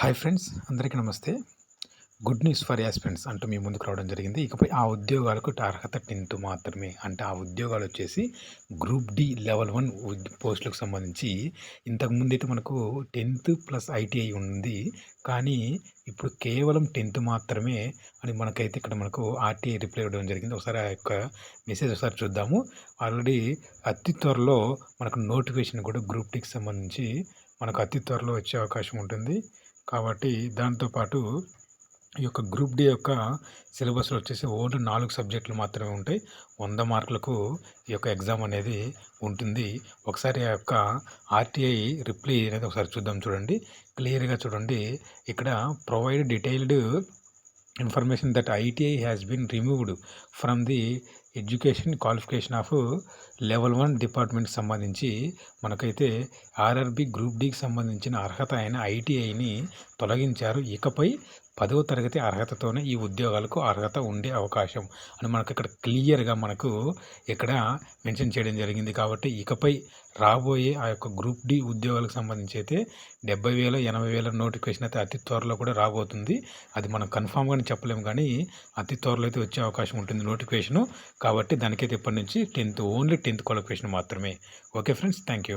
Hi friends అందరికీ నమస్తే. Good news for aspirants అంటూ మీ ముందుకు రావడం జరిగింది. ఇకపై ఆ ఉద్యోగాలకు అర్హత టెన్త్ మాత్రమే. అంటే ఆ ఉద్యోగాలు వచ్చేసి గ్రూప్ డి లెవెల్ వన్ పోస్టులకు సంబంధించి ఇంతకుముందు అయితే మనకు టెన్త్ ప్లస్ ఐటీఐ ఉంది. కానీ ఇప్పుడు కేవలం టెన్త్ మాత్రమే అని మనకైతే ఇక్కడ మనకు ఆర్టీఐ రిప్లై ఇవ్వడం జరిగింది. ఒకసారి ఆ యొక్క మెసేజ్ ఒకసారి చూద్దాము. ఆల్రెడీ అతి త్వరలో మనకు నోటిఫికేషన్ కూడా గ్రూప్ డికి సంబంధించి మనకు అతి త్వరలో వచ్చే అవకాశం ఉంటుంది. కాబట్టి దాంతోపాటు ఈ యొక్క గ్రూప్ డి యొక్క సిలబస్లో వచ్చేసి ఓన్లీ నాలుగు సబ్జెక్టులు మాత్రమే ఉంటాయి. వంద మార్కులకు ఈ యొక్క ఎగ్జామ్ అనేది ఉంటుంది. ఒకసారి ఆ యొక్క ఆర్టీఐ రిప్లై అనేది ఒకసారి చూద్దాం చూడండి. క్లియర్గా చూడండి. ఇక్కడ provide detailed information that ITI has been removed from the education qualification of level one డిపార్ట్మెంట్కి సంబంధించి మనకైతే ఆర్ఆర్బి గ్రూప్ డికి సంబంధించిన అర్హత అయిన ఐటీఐని తొలగించారు. ఇకపై పదవ తరగతి అర్హతతోనే ఈ ఉద్యోగాలకు అర్హత ఉండే అవకాశం అని మనకు ఇక్కడ క్లియర్గా మనకు ఇక్కడ మెన్షన్ చేయడం జరిగింది కాబట్టి ఇకపై రాబోయే ఆ యొక్క గ్రూప్ డి ఉద్యోగాలకు సంబంధించి అయితే డెబ్బై వేల ఎనభై వేల నోటిఫికేషన్ అయితే అతి త్వరలో కూడా రాబోతుంది. అది మనం కన్ఫామ్గా చెప్పలేము కానీ అతి త్వరలో అయితే వచ్చే అవకాశం ఉంటుంది నోటిఫికేషను కాబట్టి దానికైతే ఇప్పటి నుంచి టెన్త్ ఓన్లీ టెన్త్ క్వాలిఫికేషన్ మాత్రమే. Okay friends thank you